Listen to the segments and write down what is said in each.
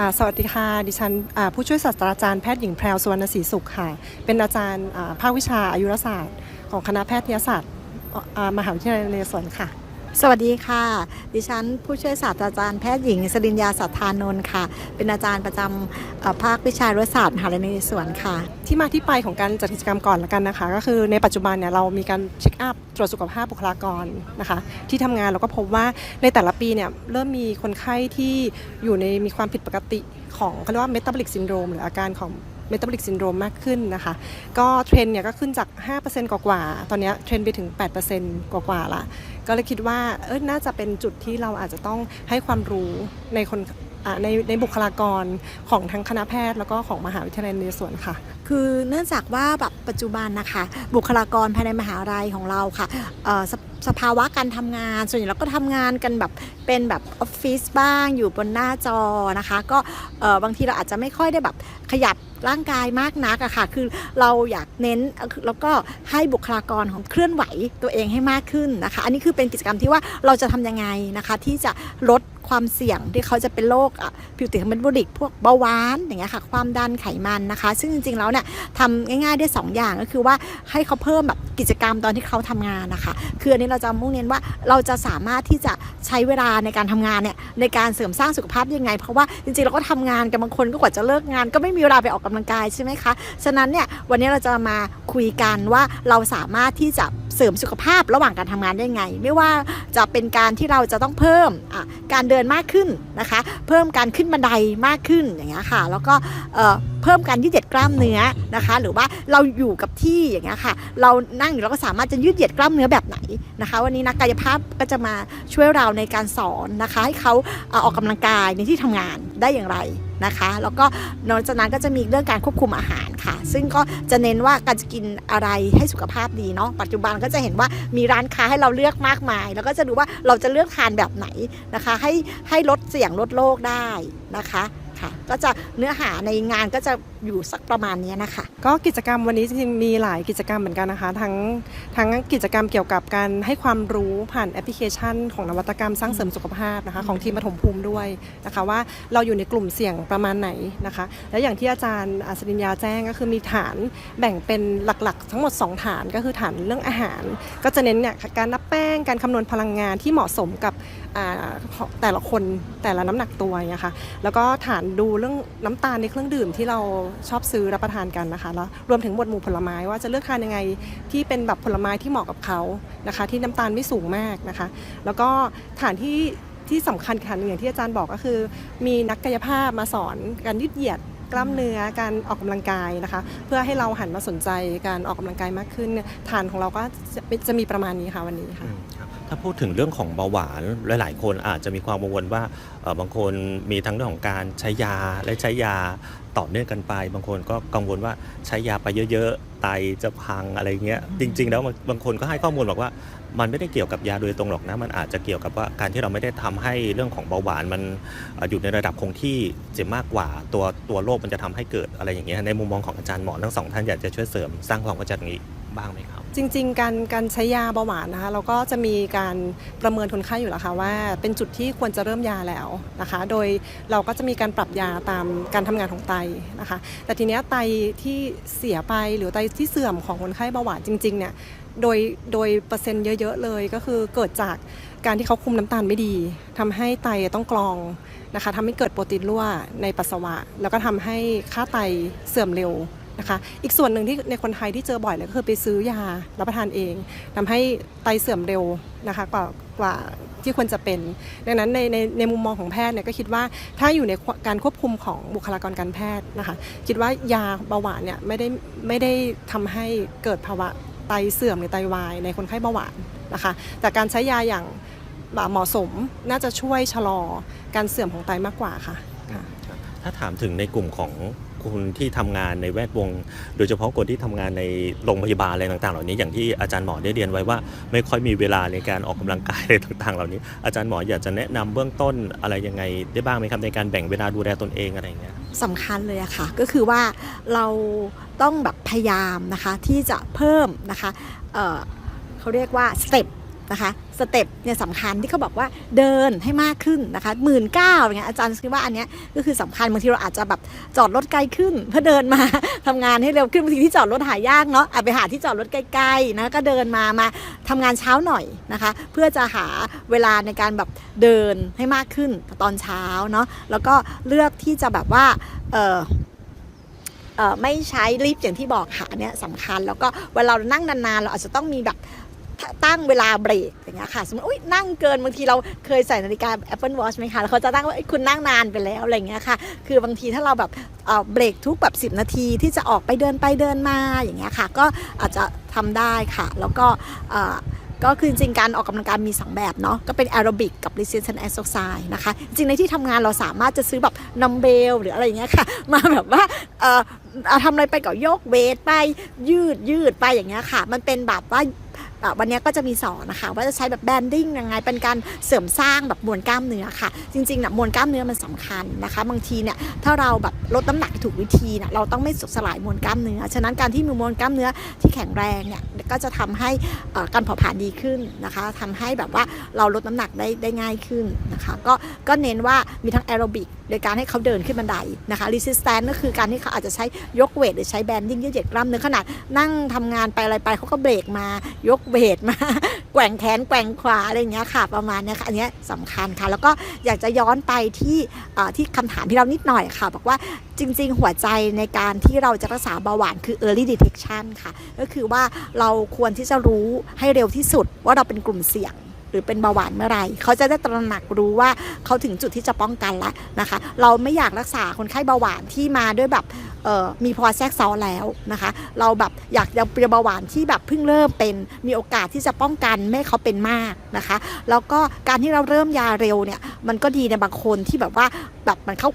ค่ะสวัสดีค่ะ ดิฉันผู้ช่วยศาสตราจารย์แพทย์หญิงแพรวสุวรรณศรีสุขค่ะ เป็นอาจารย์ภาควิชาอายุรศาสตร์ ของคณะแพทยศาสตร์มหาวิทยาลัยนเรศวรค่ะ สวัสดีค่ะ ดิฉันผู้ช่วยศาสตราจารย์แพทย์หญิง สริญญาสัทธานนท์ค่ะ เป็นอาจารย์ประจำภาควิชารศาสตร์มหาวิทยาลัยนเรศวรค่ะ ที่มาที่ไปของการจัดกิจกรรมก่อนละกันนะคะ ก็คือในปัจจุบันเนี่ยเรามีการเช็คอัพตรวจสุขภาพบุคลากรนะคะ ที่ทำงานเราก็พบว่าในแต่ละปีเนี่ยเริ่มมีคนไข้ที่อยู่ในมีความผิดปกติของเขาเรียกว่าเมตาบอลิกซินโดรมหรืออาการของ เมตาบอลิกซินโดรมมากขึ้นนะคะ ก็เทรนเนี่ยก็ขึ้นจาก 5%กว่าๆ ตอนนี้เทรนไปถึง 8%กว่าๆละ ก็เลยคิดว่าเออน่าจะเป็นจุดที่เราอาจจะต้องให้ความรู้ในคนอ่าในในบุคลากรของทั้งคณะแพทย์แล้วก็ของมหาวิทยาลัยนเรศวรค่ะ คือเนื่องจากว่าแบบปัจจุบันนะคะ บุคลากรภายในมหาลัยของเราค่ะเอ่อ สภาวะการทำงาน ส่วนใหญ่เราก็ทำงานกันแบบเป็นแบบออฟฟิศบ้างอยู่บนหน้าจอนะคะ ก็บางทีเราอาจจะไม่ค่อยได้แบบขยับร่างกายมากนักอะค่ะ คือเราอยากเน้นแล้วก็ให้บุคลากรของเคลื่อนไหวตัวเองให้มากขึ้นนะคะ อันนี้คือเป็นกิจกรรมที่ว่าเราจะทำยังไงนะคะ ที่จะลดความเสี่ยงที่เขาจะเป็นโรคผิวติดเมตาบอลิกพวกเบาหวานอย่างเงี้ยค่ะ ความดันไขมันนะคะ ซึ่งจริงๆแล้วเนี่ยทำง่ายๆได้ 2 อย่างก็คือว่าให้เขาเพิ่มแบบกิจกรรมตอนที่เขาทำงานนะคะ คืออันนี้เราจะมุ่งเน้นว่าเราจะสามารถที่จะใช้เวลาในการทำงานเนี่ยในการเสริมสร้างสุขภาพยังไง เพราะว่าจริงๆเราก็ทำงานกันบางคนก็กว่าจะเลิกงาน ก็ไม่มีเวลาไปออกกำลังกายใช่ไหมคะฉะนั้นเนี่ยวันนี้เราจะมา คุยกันว่าเราสามารถที่จะเสริมสุขภาพระหว่างการทำงานได้ไง ไม่ว่าจะเป็นการที่เราจะต้องเพิ่มการเดินมากขึ้นนะคะ เพิ่มการขึ้นบันไดมากขึ้นอย่างเงี้ยค่ะ แล้วก็เพิ่มการยืดเหยียดกล้ามเนื้อนะคะ หรือว่าเราอยู่กับที่อย่างเงี้ยค่ะ เรานั่งอยู่เราก็สามารถจะยืดเหยียดกล้ามเนื้อแบบไหนนะคะ วันนี้นักกายภาพก็จะมาช่วยเราในการสอนนะคะ ให้เขาเออออกกำลังกายในที่ทำงานได้อย่างไร นะคะ แล้วก็นอกจากนั้นก็จะมีเรื่องการควบคุมอาหารค่ะ ซึ่งก็จะเน้นว่าการจะกินอะไรให้สุขภาพดีเนาะปัจจุบันก็จะเห็นว่ามีร้านค้าให้เราเลือกมากมาย แล้วก็จะดูว่าเราจะเลือกทานแบบไหนนะคะ ให้ให้ลดเสี่ยงลดโรคได้นะคะ ค่ะ ก็จะเนื้อหาในงานก็จะอยู่สักประมาณนี้นะคะ ก็กิจกรรมวันนี้จริงๆมีหลายกิจกรรมเหมือนกันนะคะ ทั้งทั้งกิจกรรมเกี่ยวกับการให้ความรู้ผ่านแอปพลิเคชัน ของนวัตกรรมสร้างเสริมสุขภาพนะคะ ของทีมปฐมภูมิด้วยนะคะว่าเราอยู่ในกลุ่มเสี่ยงประมาณไหนนะคะ และอย่างที่อาจารย์อัศริญญาแจ้งก็คือมีฐานแบ่งเป็นหลักๆ ทั้งหมด 2 ฐานก็คือฐานเรื่องอาหาร ก็จะเน้นเนี่ยการนับแป้งการคำนวณพลังงานที่เหมาะสมกับ แต่ละคนแต่ละน้ำหนักตัวอย่างเงี้ยค่ะแล้วก็ฐานดูเรื่องน้ำตาลในเครื่องดื่มที่เราชอบซื้อรับประทานกันนะคะแล้วรวมถึงหมวดหมู่ผลไม้ว่าจะเลือกทานยังไงที่เป็นแบบผลไม้ที่เหมาะกับเขานะคะที่น้ำตาลไม่สูงมากนะคะ แล้วก็ฐานที่ที่สำคัญฐานหนึ่งอย่างที่อาจารย์บอกก็คือ มีนักกายภาพมาสอนการยืดเหยียด กล้ามเนื้อการออกกำลังกายนะคะ เพื่อให้เราหันมาสนใจการออกกำลังกายมากขึ้นฐานของเราก็จะจะมีประมาณนี้ค่ะวันนี้ค่ะถ้าพูดถึงเรื่องของเบาหวานหลาย ๆ คนอาจจะมีความกังวลว่าบางคนมีทั้งเรื่องของการใช้ยาและใช้ยาต่อเนื่องกันไป บางคนก็กังวลว่าใช้ยาไปเยอะ ๆ ไตจะพังอะไรเงี้ยจริง ๆ แล้วบางคนก็ให้ข้อมูลบอกว่า มันไม่ได้เกี่ยวกับยาโดยตรงหรอกนะ มันอาจจะเกี่ยวกับว่าการที่เราไม่ได้ทำให้เรื่องของเบาหวานมันอยู่ในระดับคงที่จะมากกว่าตัวตัวโรคมันจะทำให้เกิดอะไรอย่างเงี้ยในมุมมองของอาจารย์หมอทั้งสองท่านอยากจะช่วยเสริมสร้างความเข้าใจตรงนี้ บ้างไหมครับ จริง ๆ การการใช้ยาเบาหวานนะคะเราก็จะมีการประเมินคนไข้อยู่แล้วค่ะว่า เป็นจุดที่ควรจะเริ่มยาแล้วนะคะ โดยเราก็จะมีการปรับยาตามการทำงานของไตนะคะ แต่ทีเนี้ยไตที่เสียไปหรือไตที่เสื่อมของคนไข้เบาหวานจริงๆเนี่ยโดยโดยเปอร์เซ็นต์เยอะ ๆ เลยก็คือเกิดจากการที่เขาคุมน้ำตาลไม่ดีทำให้ไตต้องกรองนะคะทำให้เกิดโปรตีนรั่วในปัสสาวะ แล้วก็ทำให้ค่าไตเสื่อมเร็ว นะคะ อีกส่วนหนึ่งที่ในคนไทยที่เจอบ่อยเลยก็คือไปซื้อยารับประทานเองทำให้ไตเสื่อมเร็วนะคะกว่ากว่าที่ควรจะเป็น ดังนั้นในในในมุมมองของแพทย์เนี่ยก็คิดว่าถ้าอยู่ในการควบคุมของบุคลากรการแพทย์นะคะ คิดว่ายาเบาหวานเนี่ยไม่ได้ไม่ได้ทำให้เกิดภาวะไตเสื่อมหรือไตวายในคนไข้เบาหวานนะคะแต่การใช้ยาอย่างเหมาะสมน่าจะช่วยชะลอการเสื่อมของไตมากกว่าค่ะ ถ้าถามถึงในกลุ่มของ คุณที่ทำงานในแวดวง โดยเฉพาะคนที่ทำงานในโรงพยาบาลอะไรต่างๆ เหล่านี้อย่างที่อาจารย์หมอได้เรียนไว้ว่า ไม่ค่อยมีเวลาในการออกกำลังกายอะไรต่างๆ เหล่านี้ อาจารย์หมออยากจะแนะนำเบื้องต้นอะไรยังไงได้บ้างไหมครับในการแบ่งเวลาดูแลตนเองอะไรอย่างเงี้ยสำคัญเลยอะค่ะ ก็คือว่าเราต้องแบบพยายามนะคะที่จะเพิ่มนะคะเเขาเรียกว่าสเต็ปนะคะ สเต็ปเนี่ยสำคัญที่เขาบอกว่าเดินให้มากขึ้นนะคะหมื่นเก้าอย่างเงี้ยอาจารย์คิดว่าอันเนี้ยก็คือสำคัญบางทีเราอาจจะแบบจอดรถไกลขึ้น เพื่อเดินมาทำงานให้เร็วขึ้นบางทีที่จอดรถหายากเนาะอาจไปหาที่จอดรถใกล้ๆนะก็เดินมามาทำงานเช้าหน่อยนะคะ เพื่อจะหาเวลาในการแบบเดินให้มากขึ้นตอนเช้าเนาะแล้วก็เลือกที่จะแบบว่าเออเออไม่ใช้ลิฟต์อย่างที่บอกค่ะเนี่ยสำคัญ แล้วก็เวลาเรานั่งนานๆ เราอาจจะต้องมีแบบ ตั้งเวลาเบรกอย่างเงี้ยค่ะสมมติอุ้ยนั่งเกินบางทีเราเคยใส่นาฬิกา Apple Watch ไหมคะแล้วเขาจะตั้งว่าคุณนั่งนานไปแล้วอะไรเงี้ยค่ะ คือบางทีถ้าเราแบบเบรกทุกแบบ 10 นาทีที่จะออกไปเดินไปเดินมาอย่างเงี้ยค่ะ ก็อาจจะทำได้ค่ะ แล้วก็ก็คือจริงการออกกำลังกายมี 2 แบบเนาะก็เป็นแอโรบิกกับ resistance exercise นะคะ จริงในที่ทำงานเราสามารถจะซื้อแบบนัมเบลหรืออะไรอย่างเงี้ยค่ะ มาแบบว่าเอ่อทำอะไรไปก็ยกเวทไปยืดยืดไปอย่างเงี้ยค่ะ มันเป็นแบบว่า วันนี้ก็จะมีสอนนะคะ ว่าจะใช้แบบแบนดิ้งยังไงเป็นการเสริมสร้างแบบมวลกล้ามเนื้อค่ะ จริงๆนะมวลกล้ามเนื้อมันสำคัญนะคะ บางทีเนี่ยถ้าเราแบบลดน้ำหนักถูกวิธีเนี่ยเราต้องไม่สลายมวลกล้ามเนื้อ ฉะนั้นการที่มีมวลกล้ามเนื้อที่แข็งแรงเนี่ยก็จะทำให้การเผาผลาญดีขึ้นนะคะทำให้แบบว่าเราลดน้ำหนักได้ได้ง่ายขึ้นนะคะก็ก็เน้นว่ามีทั้งแอโรบิกโดยการให้เขาเดินขึ้นบันไดนะคะ resistance ก็คือการที่เขาอาจจะใช้ยกเวทหรือใช้แบนดิ้งยืดเหยียดกล้ามเนื้อขนาดนั่งทำงานไปอะไรไปเขาก็เบรกมายกเวทมาแกว่งแขนแกว่งขวาอะไรอย่างเงี้ยค่ะ ประมาณเนี้ยค่ะอันเนี้ยสำคัญค่ะ แล้วก็อยากจะย้อนไปที่ที่คำถามที่เรานิดหน่อยค่ะ บอกว่าจริง ๆ หัวใจในการที่เราจะรักษาเบาหวานคือ early detection ค่ะ ก็คือว่าเราควรที่จะรู้ให้เร็วที่สุดว่าเราเป็นกลุ่มเสี่ยง หรือเป็นเบาหวานเมื่อไหรเขาจะได้ตระหนักรู้ว่าเขาถึงจุดที่จะป้องกันแล้วนะคะ เราไม่อยากรักษาคนไข้เบาหวานที่มาด้วยแบบมีภาวะแทรกซ้อนแล้วนะคะ เราแบบอยากจะเป็นเบาหวานที่แบบเพิ่งเริ่มเป็นมีโอกาสที่จะป้องกันไม่ให้เขาเป็นมากนะคะ แล้วก็การที่เราเริ่มยาเร็วเนี่ยมันก็ดีในบางคนที่แบบว่าแบบมันเข้า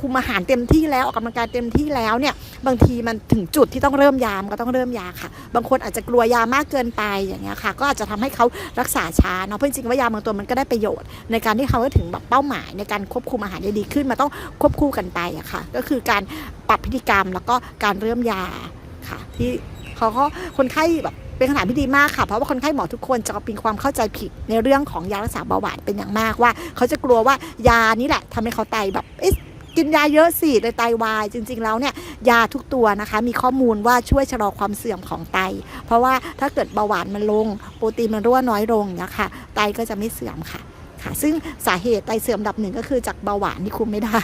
คุมอาหารเต็มที่แล้วออกกำลังกายเต็มที่แล้วเนี่ยบางทีมันถึงจุดที่ต้องเริ่มยามนก็ต้องเริ่มยาค่ะ บางคนอาจจะกลัวยามากเกินไปอย่างเงี้ยค่ะ ก็อาจจะทำให้เขารักษาช้าเนาะเพราะจริงๆว่ายาบางตัวมันก็ได้ประโยชน์ ในการที่เขาจะถึงแบบเป้าหมายในการควบคุมอาหารได้ดีขึ้นมันต้องควบคู่กันไปอะค่ะ ก็คือการปรับพฤติกรรมแล้วก็การเริ่มยาค่ะ ที่เขาก็คนไข้แบบเป็นขนาดที่ดีมากค่ะ เพราะว่าคนไข้หมอทุกคนจะมีความเข้าใจผิดในเรื่องของยารักษาเบาหวานเป็นอย่างมากว่า เขาจะกลัวว่ายานี้แหละทำให้เขาไตแบบ กินยาเยอะสิเลยไตวาย จริง ๆ แล้วเนี่ยยาทุกตัวนะคะ มีข้อมูลว่าช่วยชะลอความเสื่อมของไต เพราะว่าถ้าเกิดเบาหวานมันลง โปรตีนมันรั่วน้อยลงอย่างเงี้ยค่ะไตก็จะไม่เสื่อมค่ะค่ะ ซึ่งสาเหตุไตเสื่อมดับหนึ่งก็คือจากเบาหวานที่คุมไม่ได้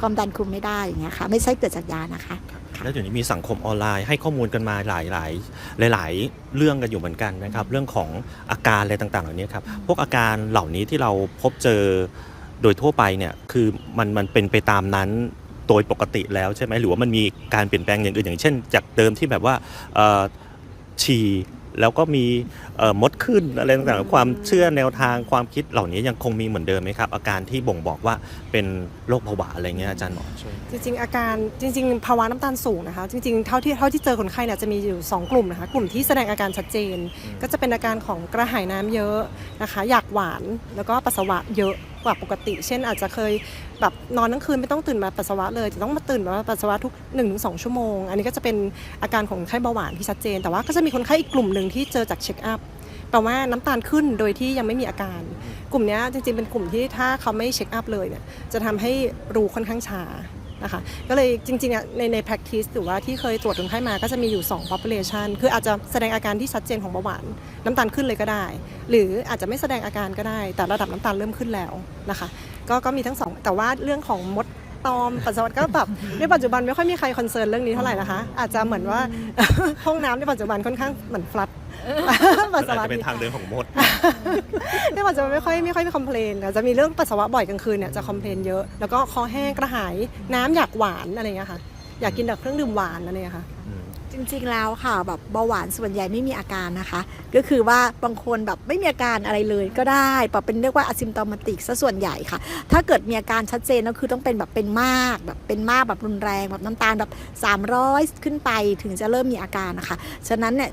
ความดันคุมไม่ได้อย่างเงี้ยค่ะ ไม่ใช่เกิดจากยานะคะ แล้วเดี๋ยวนี้มีสังคมออนไลน์ให้ข้อมูลกันมาหลายหลายหลายหลายๆเรื่องกันอยู่เหมือนกันนะครับ เรื่องของอาการอะไรต่าง ๆ เหล่านี้ครับ พวกอาการเหล่านี้ที่เราพบเจอ โดยทั่วไปเนี่ยคือมันมันเป็นไปตามนั้นโดยปกติแล้วใช่ไหมหรือว่ามันมีการเปลี่ยนแปลงอย่างอื่นอย่างเช่น จากเดิมที่แบบว่าเอ่อฉี่แล้วก็มีเอ่อมดขึ้นอะไรต่างๆความเชื่อแนวทางความคิดเหล่านี้ยังคงมีเหมือนเดิมไหมครับ อาการที่บ่งบอกว่าเป็นโรคเบาหวานอะไรเงี้ยอาจารย์หมอช่วยจริงๆอาการจริง ๆ ภาวะน้ำตาลสูงนะคะ จริงๆเท่าที่เท่าที่เจอคนไข้เนี่ยจะมีอยู่ 2 กลุ่มนะคะ กลุ่มที่แสดงอาการชัดเจน ก็จะเป็นอาการของกระหายน้ำเยอะนะคะ อยากหวานแล้วก็ปัสสาวะเยอะ กว่าปกติ เช่นอาจจะเคยแบบนอนทั้งคืนไม่ต้องตื่นมาปัสสาวะเลยจะต้องมาตื่นมาปัสสาวะทุก1-2ชั่วโมง อันนี้ก็จะเป็นอาการของไข้เบาหวานที่ชัดเจน แต่ว่าก็จะมีคนไข้อีกกลุ่มหนึ่งที่เจอจากเช็คอัพแปลว่าน้ำตาลขึ้นโดยที่ยังไม่มีอาการ กลุ่มนี้จริงๆเป็นกลุ่มที่ถ้าเขาไม่เช็คอัพเลยเนี่ยจะทำให้รู้ค่อนข้างช้า นะคะก็เลยจริงๆอะในใน practice หรือว่าที่เคยตรวจคนไข้มาก็จะมีอยู่ 2 population คืออาจจะแสดงอาการที่ชัดเจนของเบาหวานน้ำตาลขึ้นเลยก็ได้ หรืออาจจะไม่แสดงอาการก็ได้ แต่ระดับน้ำตาลเริ่มขึ้นแล้วนะคะก็ก็มีทั้งสองแต่ว่าเรื่องของมดตอมปัสสาวะก็แบบในปัจจุบันไม่ค่อยมีใครคอนเซิร์นเรื่องนี้เท่าไหร่นะคะ อาจจะเหมือนว่าห้องน้ำในปัจจุบันค่อนข้างเหมือนฟลัด ปัสสาอาจวะจะเป็นทางเดินของมดในปัจจุบันไม่ค่อยไม่ค่อยมีคอมเพลนแต่จะมีเรื่องปัสสาวะบ่อยกลางคืนเนี่ยจะคอมเพลนเยอะ แล้วก็คอแห้งกระหายน้ำอยากหวานอะไรอย่างเงี้ยค่ะ อยากกินแต่เครื่องดื่มหวานอะไรอย่างเงี้ยค่ะ จริงๆแล้วค่ะแบบเบาหวานส่วนใหญ่ไม่มีอาการนะคะ ก็คือว่าบางคนแบบไม่มีอาการอะไรเลยก็ได้แบบเป็นเรียกว่าอซิมตอมติกซะส่วนใหญ่ค่ะ ถ้าเกิดมีอาการชัดเจนก็คือต้องเป็นแบบเป็นมากแบบเป็นมากแบบรุนแรงแบบน้ำตาลแบบ 300 ขึ้นไปถึงจะเริ่มมีอาการนะคะ ฉะนั้นเนี่ย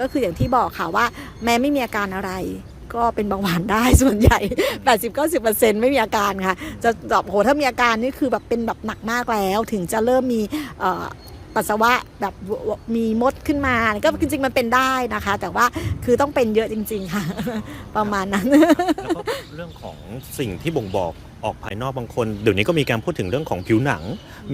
ก็คืออย่างที่บอกค่ะว่าแม้ไม่มีอาการอะไรก็เป็นเบาหวานได้ส่วนใหญ่ 80-90%ไม่มีอาการค่ะ จะแบบโหถ้ามีอาการนี่คือแบบเป็นแบบหนักมากแล้ว ถึงจะเริ่มมีเปัสสาวะแบบมีมดขึ้นมาก็จริงๆมันเป็นได้นะคะ แต่ว่าคือต้องเป็นเยอะจริง ๆ ค่ะ ประมาณนั้น แล้วก็เรื่องของสิ่งที่บ่งบอกออกภายนอกบางคนเดี๋ยวนี้ก็มีการพูดถึงเรื่องของผิวหนัง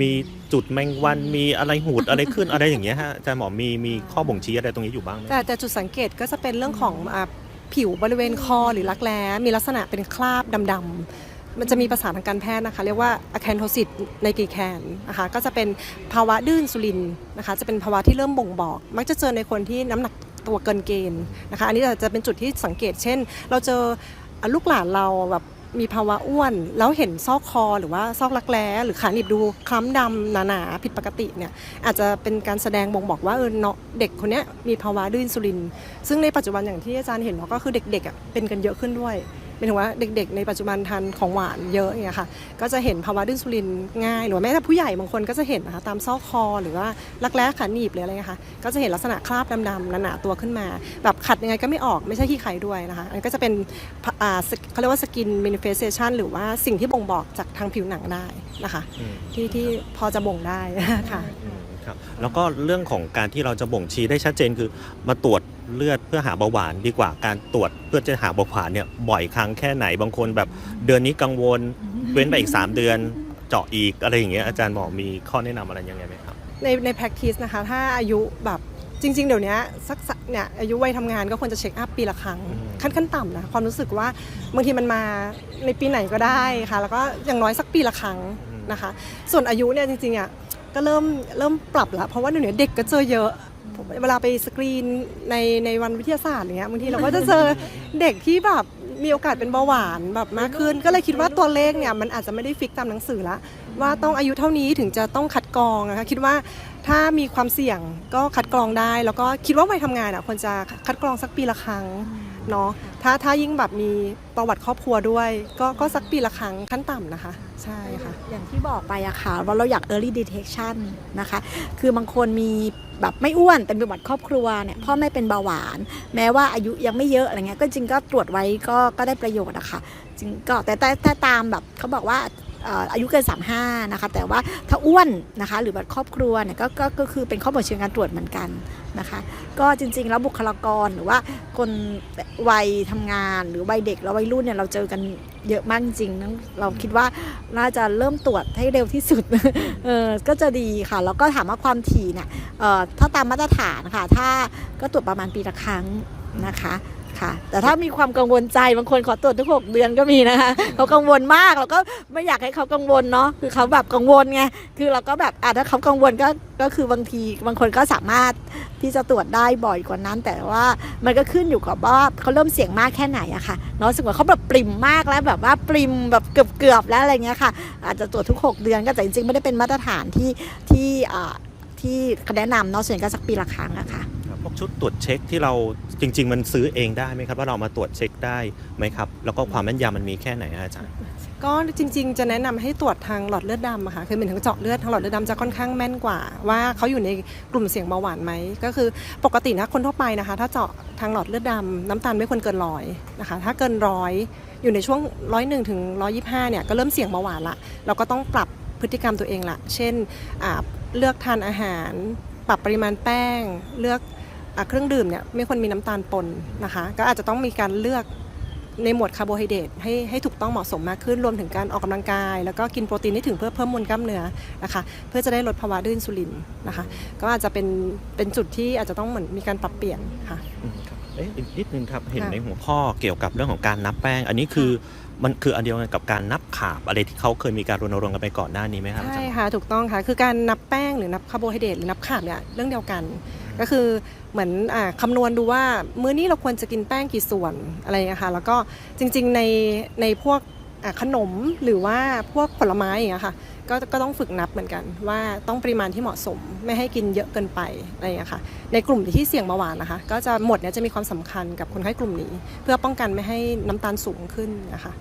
มีจุดแมงวันมีอะไรหูดอะไรขึ้นอะไรอย่างเงี้ยฮะอาจารย์หมอมีมีข้อบ่งชี้อะไรตรงนี้อยู่บ้างไหมแต่แต่จุดสังเกตก็จะเป็นเรื่องของอ่าผิวบริเวณคอหรือรักแร้มีลักษณะเป็นคราบดำๆ มันจะมีภาษาทางการแพทย์นะคะ เรียกว่า acanthosis ในกีแคนนะคะก็จะเป็นภาวะดื้อนซูลินนะคะจะเป็นภาวะที่เริ่มบ่งบอก มักจะเจอในคนที่น้ำหนักตัวเกินเกณฑ์นะคะอันนี้จะเป็นจุดที่สังเกต เช่น เราเจอลูกหลานเราแบบมีภาวะอ้วน แล้วเห็นซอกคอหรือว่าซอกรักแร้หรือขาหนีบดูคล้ำดำหนาๆผิดปกติเนี่ยอาจจะเป็นการแสดงบ่งบอกว่าเออเนาะเด็กคนนี้มีภาวะดื้ออินซูลิน ซึ่งในปัจจุบันอย่างที่อาจารย์เห็นเนาะก็คือเด็กๆเป็นกันเยอะขึ้นด้วย เป็นถึงว่าเด็กๆ ในปัจจุบันทานของหวานเยอะอย่างเงี้ยค่ะ ก็จะเห็นภาวะดื้ออินซูลินง่ายหรือว่าแม้แต่ผู้ใหญ่บางคนก็จะเห็นนะคะตามซอกคอหรือว่ารักแร้ขาหนีบหรืออะไรเงี้ยค่ะก็จะเห็นลักษณะคราบดำๆหนาๆตัวขึ้นมา แบบขัดยังไงก็ไม่ออกไม่ใช่ขี้ไข่ด้วยนะคะอันนก็จะเป็นอ่าเขาเรียกว่าสกิน manifestation หรือว่าสิ่งที่บ่งบอกจากทางผิวหนังได้นะคะอืมที่ที่พอจะบ่งได้ค่ะอืมครับแล้วก็เรื่องของการที่เราจะบ่งชี้ได้ชัดเจนคือมาตรวจ เลือดเพื่อหาเบาหวานดีกว่าการตรวจเพื่อจะหาเบาหวานเนี่ยบ่อยครั้งแค่ไหนบางคนแบบเดือนนี้กังวลเว้นไปอีก 3 เดือนเจาะอีกอะไรอย่างเงี้ยอาจารย์หมอมีข้อแนะนำอะไรยังไงไหมครับในใน practice นะคะถ้าอายุแบบจริง ๆ เดี๋ยวนี้สักสักเนี่ยอายุวัยทำงานก็ควรจะเช็คอัพปีละครั้งอืมขั้นขั้นต่ำนะความรู้สึกว่าบางทีมันมาในปีไหนก็ได้ค่ะ แล้วก็อย่างน้อยสักปีละครั้งนะคะ ส่วนอายุเนี่ยจริงๆอะก็เริ่มเริ่มปรับแล้วเพราะว่าเดี๋ยวนี้เด็กก็เจอเยอะผม เวลาไปสกรีนในในวันวิทยาศาสตร์อย่างเงี้ยบางทีเราก็จะเจอเด็กที่แบบมีโอกาสเป็นเบาหวานแบบมากขึ้น ก็เลยคิดว่าตัวเลขเนี่ยมันอาจจะไม่ได้ฟิกตามหนังสือละว่าต้องอายุเท่านี้ถึงจะต้องคัดกรองนะคะคิดว่าถ้ามีความเสี่ยงก็คัดกรองได้ แล้วก็คิดว่าวัยทำงานอะควรจะคัดกรองสักปีละครั้งเนาะถ้าถ้ายิ่งแบบมีประวัติครอบครัวด้วย ก็ก็สักปีละครั้งขั้นต่ำนะคะ ใช่ค่ะอย่างที่บอกไปอะค่ะว่าเราอยาก early detection นะคะ คือบางคนมี แบบไม่อ้วนแต่เป็นประวัติครอบครัวเนี่ยพ่อไม่เป็นเบาหวาน แม้ว่าอายุยังไม่เยอะอะไรเงี้ยก็จริงก็ตรวจไว้ก็ก็ได้ประโยชน์อะค่ะจริงก็แต่แต่ตามแบบเขาบอกว่า อายุเกิน 35 นะคะ แต่ว่าถ้าอ้วนนะคะ หรือแบบครอบครัวเนี่ยก็ก็ก็คือเป็นข้อบ่งชี้การตรวจเหมือนกันนะคะ ก็จริง ๆ แล้วบุคลากรหรือว่าคนวัยทำงานหรือวัยเด็กแล้ววัยรุ่นเนี่ยเราเจอกันเยอะมากจริงเราคิดว่าน่าจะเริ่มตรวจให้เร็วที่สุดเออก็จะดีค่ะ แล้วก็ถามว่าความถี่เนี่ยเอ่อถ้าตามมาตรฐานค่ะ ถ้าก็ตรวจประมาณปีละครั้งนะคะ ค่ะ แต่ถ้ามีความกังวลใจบางคนขอตรวจทุกหกเดือนก็มีนะคะเขากังวลมากเราก็ไม่อยากให้เขากังวลเนาะคือเขาแบบกังวลไงคือเราก็แบบอะถ้าเขากังวลก็ก็คือบางทีบางคนก็สามารถที่จะตรวจได้บ่อยกว่านั้น แต่ว่ามันก็ขึ้นอยู่กับว่าเขาเริ่มเสี่ยงมากแค่ไหนอะค่ะเนาะสมมติเขาแบบปริมมากแล้วแบบว่าปริมแบบเกือบเกือบๆแล้วอะไรเงี้ยค่ะ อาจจะตรวจทุก 6 เดือนก็แต่จริงๆไม่ได้เป็นมาตรฐานที่ที่อ่าที่เขาแนะนำเนาะส่วนใหญ่ก็สักปีละครั้งอะค่ะครับพวก ชุดตรวจเช็คที่เราจริง ๆ มันซื้อเองได้ไหมครับ ว่าเรามาตรวจเช็คได้ไหมครับ แล้วก็ความแม่นยำมันมีแค่ไหนอาจารย์ ก็จริง ๆ จะแนะนำให้ตรวจทางหลอดเลือดดำอะค่ะคือเหมือนถึงเจาะเลือดทางหลอดเลือดดำจะค่อนข้างแม่นกว่า ว่าเขาอยู่ในกลุ่มเสี่ยงเบาหวานไหมก็คือปกตินะคนทั่วไปนะคะ ถ้าเจาะทางหลอดเลือดดำน้ำตาลไม่ควรเกินร้อยนะคะ ถ้าเกินร้อยอยู่ในช่วงร้อยหนึ่งถึงร้อยี่ห้าเนี่ยก็เริ่มเสี่ยงเบาหวานละเราก็ต้องปรับพฤติกรรมตัวเองละเช่นเลือกทานอาหาร ปรับปริมาณแป้ง เลือก เครื่องดื่มเนี่ยไม่ควรมีน้ำตาลปนนะคะ ก็อาจจะต้องมีการเลือกในหมวดคาร์โบไฮเดรตให้ให้ถูกต้องเหมาะสมมากขึ้นรวมถึงการออกกำลังกาย แล้วก็กินโปรตีนให้ถึงเพื่อเพิ่มมวลกล้ามเนื้อนะคะ เพื่อจะได้ลดภาวะดื้ออินซูลินนะคะ ก็อาจจะเป็นเป็นจุดที่อาจจะต้องเหมือนมีการปรับเปลี่ยนค่ะอืมครับเอ๊ะอีกนิดนึงครับเห็นค่ะในหัวข้อเกี่ยวกับเรื่องของการนับแป้ง อันนี้คือมันคืออันเดียวกันกับการนับขาบอะไรที่เขาเคยมีการรณรงค์กันไปก่อนหน้านี้ไหมครับอาจาใช่รย์ค่ะถูกต้องค่ะคือการนับแป้งหรือนับคาร์โบไฮเดรตหรือนับขาบเนี่ยเรื่องเดียวกัน ก็คือเหมือนอคำนวณดูว่ามื้อนี้เราควรจะกินแป้งกี่ส่วนอะไรอย่างนี้ค่ะแล้วก็จริงๆในในพวกขนมหรือว่าพวกผลไม้อย่างเงี้ยค่ะก็ก็ต้องฝึกนับเหมือนกัน ว่าต้องปริมาณที่เหมาะสมไม่ให้กินเยอะเกินไปอะไรอย่างเงี้ยค่ะในกลุ่มที่เสี่ยงเบาหวานนะคะ ก็จะหมดเนี่ยจะมีความสำคัญกับคนไข้กลุ่มนี้ เพื่อป้องกันไม่ให้น้ำตาลสูงขึ้นนะคะ